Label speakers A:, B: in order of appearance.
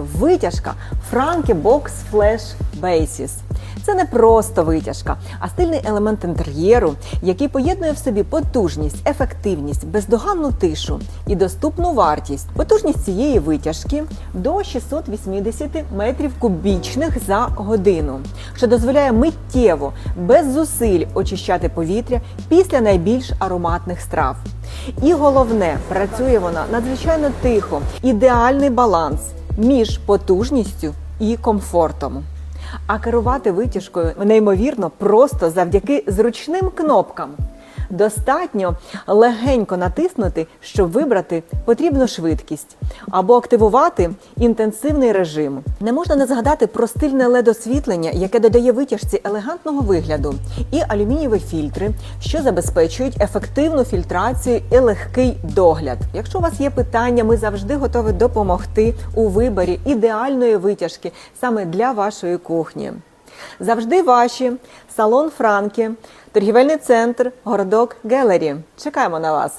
A: Витяжка Franke Box Flash Basis. Це не просто витяжка, а стильний елемент інтер'єру, який поєднує в собі потужність, ефективність, бездоганну тишу і доступну вартість. Потужність цієї витяжки до 680 метрів кубічних за годину, що дозволяє миттєво, без зусиль очищати повітря після найбільш ароматних страв. І головне, працює вона надзвичайно тихо, ідеальний баланс між потужністю і комфортом. А керувати витяжкою неймовірно просто завдяки зручним кнопкам. Достатньо легенько натиснути, щоб вибрати потрібну швидкість або активувати інтенсивний режим. Не можна не згадати про стильне LED-освітлення, яке додає витяжці елегантного вигляду, і алюмінієві фільтри, що забезпечують ефективну фільтрацію і легкий догляд. Якщо у вас є питання, ми завжди готові допомогти у виборі ідеальної витяжки саме для вашої кухні. Завжди ваші салон Франки, торгівельний центр, городок Гелері. Чекаємо на вас.